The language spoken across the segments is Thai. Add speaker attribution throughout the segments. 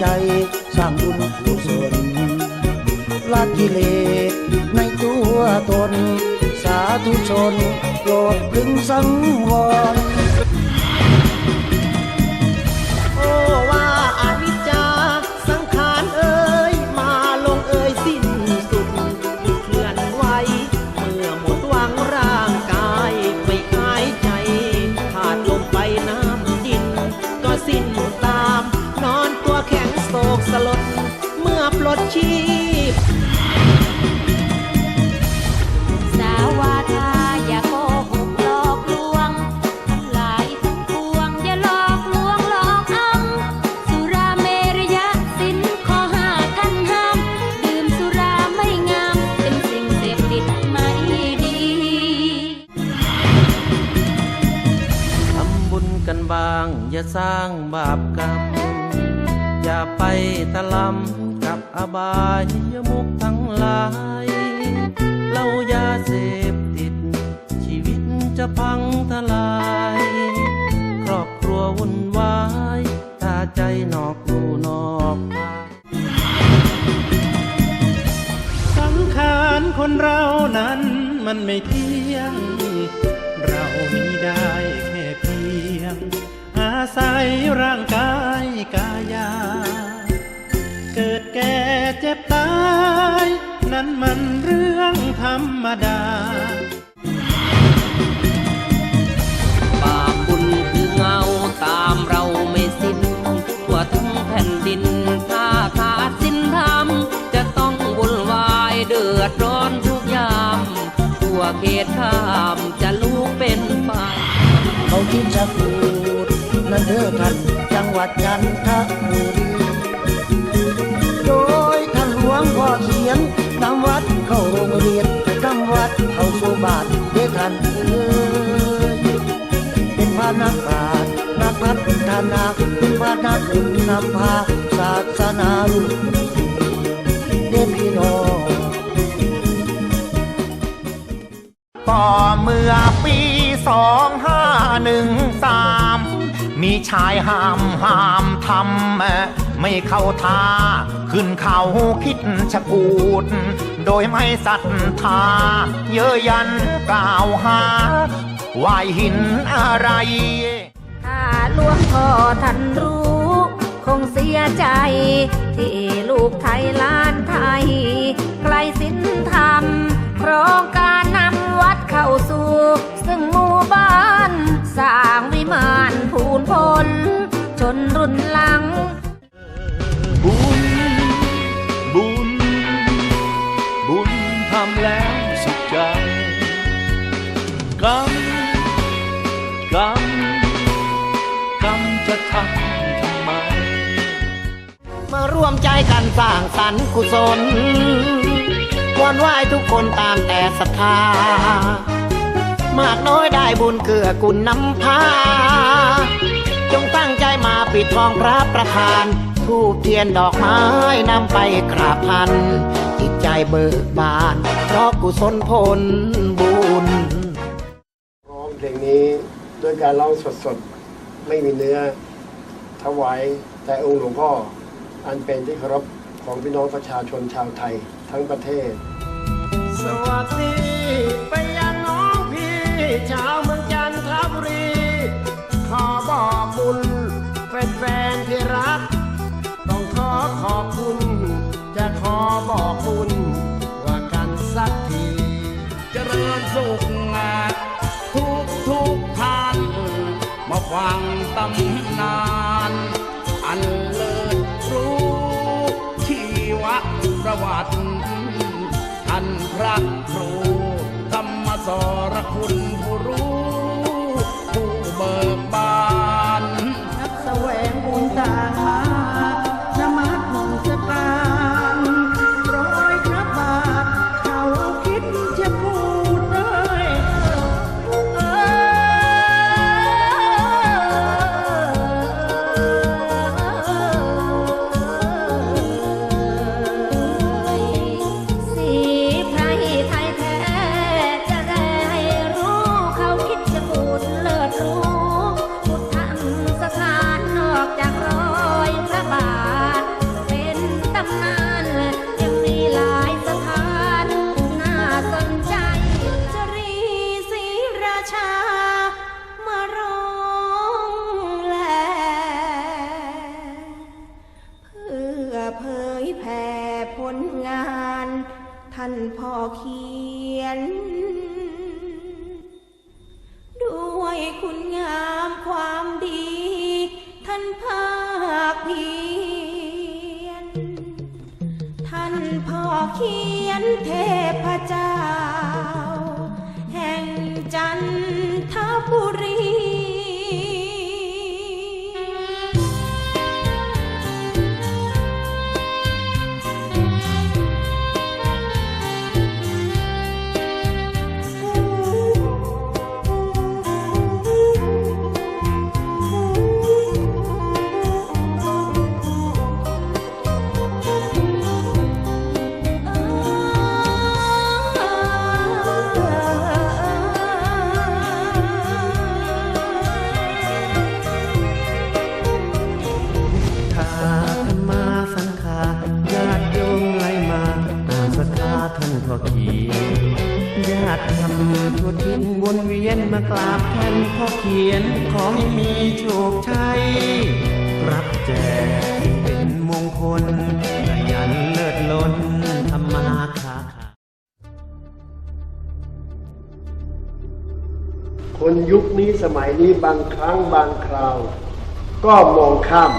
Speaker 1: ใจสร้างบุญกุศลละกิเลสในตัวตน สาธุชนโปรดพึงสังวร
Speaker 2: สร้างบาปกรรม อย่าไปตะลำกับอบายมุกทั้งหลายเล่ายาเสพติด ชีวิตจะพังทลาย ครอบครัววุ่นวายถ้าใจนอกลูนอก
Speaker 3: สังขารคนเรานั้นมันไม่เที่ยง เรามีได้ ศัยร่างกายกายา เกิดแก่เจ็บตาย นั้นมันเรื่องธรรมดา
Speaker 2: บาปบุญคือเงาตามเราไม่สิ้นทั่วทั้งแผ่นดิน ถ้าขาดสิ้นธรรม จะต้องวุ่นวายเดือดร้อนทุกยาม ทั่วเขตข้ามจะลูกเป็นไฟ
Speaker 1: เขาคิดจะพูด นั่นเด้อท่านจังหวัดจันทบุรีโดยท่านหลวงพ่อเขียนนำวัดเข้าโรงเรียนนำวัดเข้าสู่บาทเด้อท่านเอ้ยเป็นพระนักปราชญ์นักพัฒนาเป็นพระนักบุญนำพาศาสนาลูกเด้อพี่น้อง
Speaker 4: ก็เมื่อปีสองห้าหนึ่งสาม มีชายห้ามห้ามทำไม่เข้าท่า ขึ้นเขาคิดชะกูด โดยไม่ศรัทธา เยอะยันกล่าวหาไหวหินอะไร
Speaker 5: ถ้าหลวงพ่อท่านรู้ คงเสียใจ ที่ลูกไทยล้านไทยไกลสิ้นธรรมโครงการนำวัดเข้าสู่ ซึ่งหมู่บ้าน สร้างวิมานภูนพล จนรุ่นหลัง
Speaker 3: บุญ บุญ บุญทำแล้วสุขใจกรรมกรรมกรรมจะทำทำไม
Speaker 2: มาร่วมใจกันสร้างสรรค์กุศลวันไหว้ทุกคนตามแต่ศรัทธา มากน้อยได้บุญเกื้อกุลนำพา จงตั้งใจมาปิดทองพระประธานทูบเทียนดอกไม้นำไปกราบพัน จิตใจเบิกบาน เพราะกุศลผลบุญ
Speaker 6: ร้องเพลงนี้ด้วยการร้องสดๆ ไม่มีเนื้อ ถวายแต่องค์หลวงพ่อ อันเป็นที่เคารพของพี่น้องประชาชนชาวไทยทั้งประเทศ
Speaker 2: สวัสดีไปยังน้องพี่ ชาวเมืองจันทบุรี ขอบอกบุญแฟนๆที่รัก ต้องขอขอบคุณ จะขอบอกบุญว่ากันสักทีเจริญสุขทุกทุกท่าน มาฟังตำนาน อันเลิศรู้ชีวประวัติท่านพระครูธรรมสรคุ เผ
Speaker 1: ยแผ่ผลงาน ท่านพ่อเขีย
Speaker 5: น ด้วยคุณงามความดี ท่านภาคเพียน ท่านพ่อเขียนเทพเจ้า
Speaker 7: มากราบท่านพ่อเขียนขอให้มีโชคชัยรับแจกเป็นมงคลขยันเลิศล้นทำมาค้าขาย
Speaker 6: คนยุคนี้สมัยนี้บางครั้งบางคราว ก็มองข้าม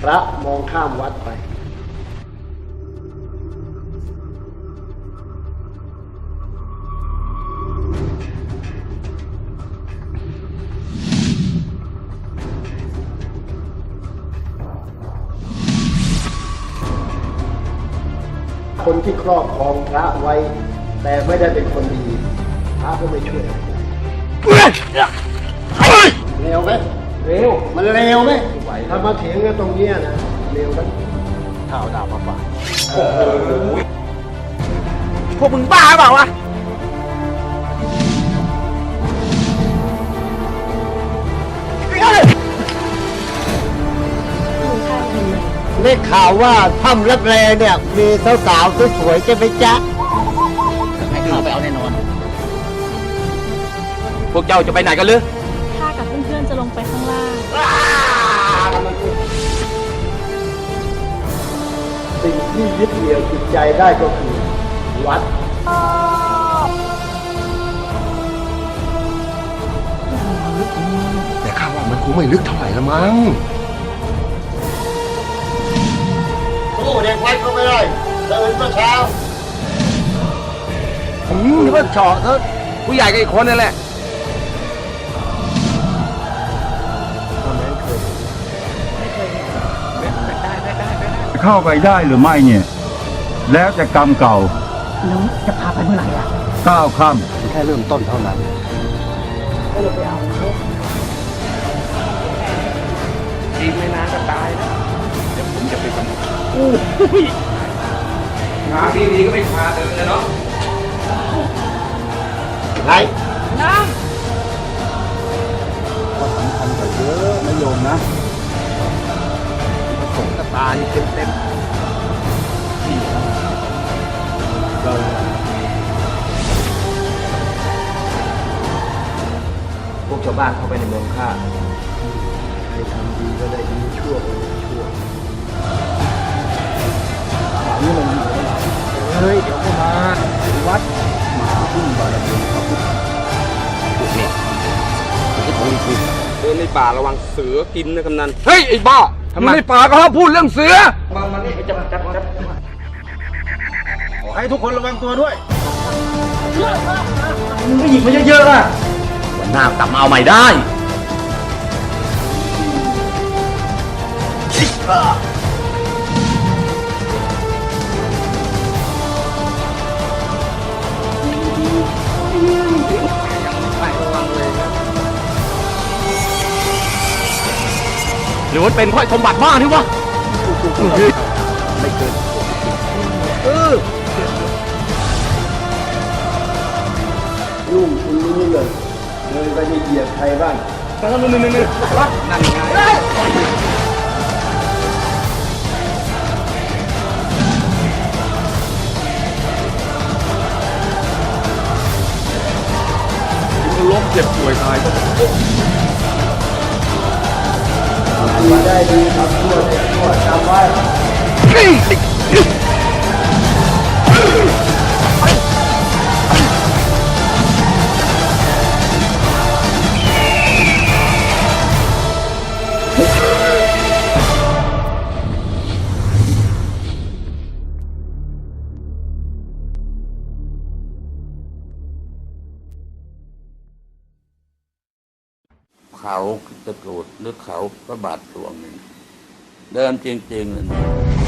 Speaker 6: พระมองข้ามวัดไป ที่ครอบครองพระไว้ แต่ไม่ได้เป็นคนดี พระก็ไม่ช่วยอะไรเร็วไหมเร็ว มันเร็วไหมถ้ามาเถียงกันตรงเนี้ยนะ เร็วกันข่าวดาวมาฝาก
Speaker 8: พวกมึงบ้าเปล่าวะ
Speaker 9: ได้ข่าวว่าถ้ำรับแรเนี่ย มีสาวๆสวยๆใช่ไหมจ๊ะ
Speaker 8: ให้เข้าไปเอาแน่นอน พวกเจ้าจะไปไหนกันหรือ
Speaker 10: ข้ากับเพื่อนๆจะลงไปข้างล่าง
Speaker 6: สิ่งที่ยึดเหนี่ยวจิตใจได้ก็คือวัด
Speaker 11: แต่ข้าว่ามันคงไม่ลึกเท่าไหร่ละมั้ง
Speaker 6: สู้เด็กวัดก็ไม่ได้เดินก็เช้า
Speaker 8: นี่ว่าเฉาะเถอะผู้ใหญ่กับอีกคนนั่นแหละ
Speaker 12: เข้าไปได้หรือไม่เนี่ย แล้วจะกรรมเก่า
Speaker 9: แล้วจะพาไปเมื่อไหร่อะ
Speaker 12: ก้าวข้าม
Speaker 11: แค่เริ่มต้นเท่านั้น
Speaker 8: อีก ผมจะไปกำหนดงานดีๆก็ไม่พาเดินเลยเนาะ
Speaker 6: ไง
Speaker 12: ก็สำคัญกว่าเยอะนะโยมนะ
Speaker 8: สงกระตานี่เต็มๆพวกชาวบ้านเข้าไปในเมืองข้า
Speaker 6: ใครทำดีก็ได้ดีชั่ว
Speaker 8: เฮ้ยเดี๋ยวก็มาวัดมาพึ่งบารมีพระพุทธนี่นี่ของจริง
Speaker 13: เดินในป่าระวังเสือกินนะกำนันเฮ้ยไอ้บ้า
Speaker 8: ทำไม
Speaker 13: ในป่าก็ห้ามพูดเรื่องเสือ
Speaker 8: มามานี่จับจับจับ
Speaker 14: ขอให้ทุกคนระวังตัวด้วย
Speaker 8: ผู้หญิงมันเยอะๆอะวันหน้ากลับมาเอาใหม่ได้ หรือว่าเป็นเพราะสมบัติบ้าที่วะ
Speaker 6: ยุ่งคุณนี้เลยเลยไปได้เหยียบใครบ้าง
Speaker 8: นั่นไง
Speaker 13: ล้มเจ็บป่วยตายก็
Speaker 6: มาได้ดีครับทั่วทั่วจำไว้
Speaker 8: เขา
Speaker 15: ตะกรุดหรือเขาพระบาทหลวงนี่เดินจริงๆเลย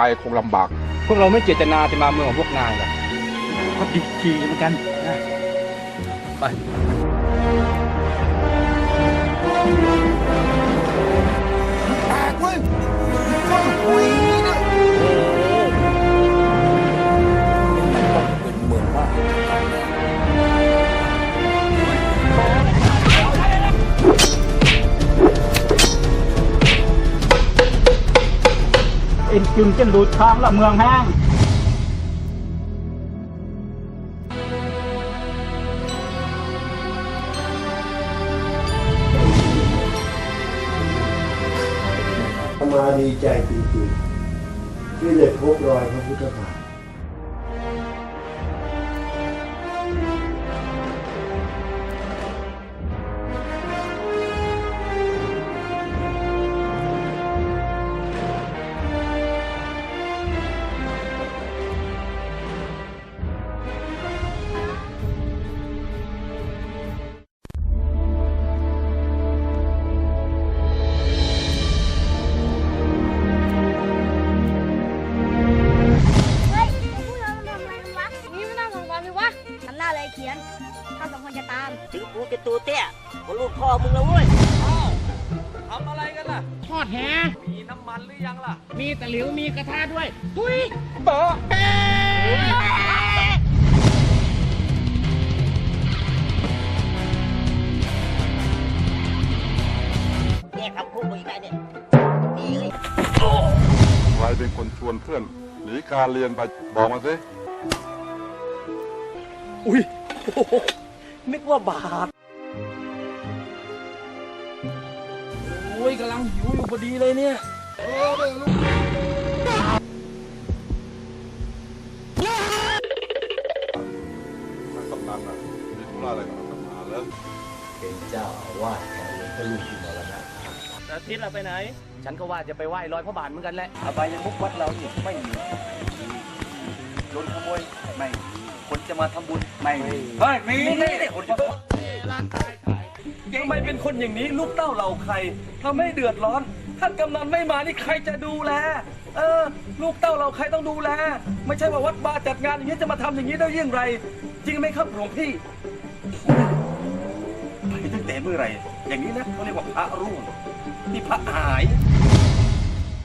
Speaker 16: ไปคงลำบาก พวกเราไม่เจตนาจะมาเมืองของพวกนายหรอก
Speaker 6: ก็ดีทีเหมือนกันนะไป
Speaker 8: แตกเว้ย เอ็
Speaker 6: นจึงจะดูดทางละเมืองแห้ง
Speaker 17: มาดีใจจริงๆที่ได้พบรอยพระพุทธบาท
Speaker 18: กูจะตั
Speaker 19: วเตี้ยก็ลูกพ่อมึงแล้วเว้ย
Speaker 16: ทำอะไรกันล่ะ
Speaker 9: ทอดแห
Speaker 16: มีน้ำมันหรือยังล่ะ
Speaker 9: มีตะหลิว มีกระทะด้วยทุย
Speaker 16: เบอ
Speaker 19: เนี่ยคำพูดมึงอีกไงเนี่ยนี่เลย
Speaker 16: ใครเป็นคนชวนเพื่อนหนีการเรียนไปบอกมาสิ
Speaker 19: อุ้ย นึกว่าบาป
Speaker 16: โอ้ยกำลังหิวอยู่พอดีเลยเนี่ย
Speaker 12: กำนันอะมีธุระอะไรกับกำนันแล้ว
Speaker 8: เป็นเจ้าอาวาสแทนหลวงพ่อลูกที่มรณะ
Speaker 19: อาทิตย์เราไปไหน ฉันก็ว่าจะไปไหว้รอยพระบาทเหมือนกันแหละอบายมุกวัดเรานี่ไม่มีโดนขโมยไม่มี มาทำบุญไม่มีเฮ้ยมีนี่คนจะ
Speaker 16: ทำไมเป็นคนอย่างนี้ลูกเต้าเราใครทำให้เดือดร้อน ท่านกำนันไม่มานี่ใครจะดูแลเออ ลูกเต้าเราใครต้องดูแล ไม่ใช่ว่าวัดบาจัดงานอย่างนี้จะมาทำอย่างนี้ได้ยังไงจริงไหมครับหลวงพี่ไปตั้งแต่เมื่อไหร่ อย่างนี้นะเขาเรียกว่าพระร่วงนี่พระหาย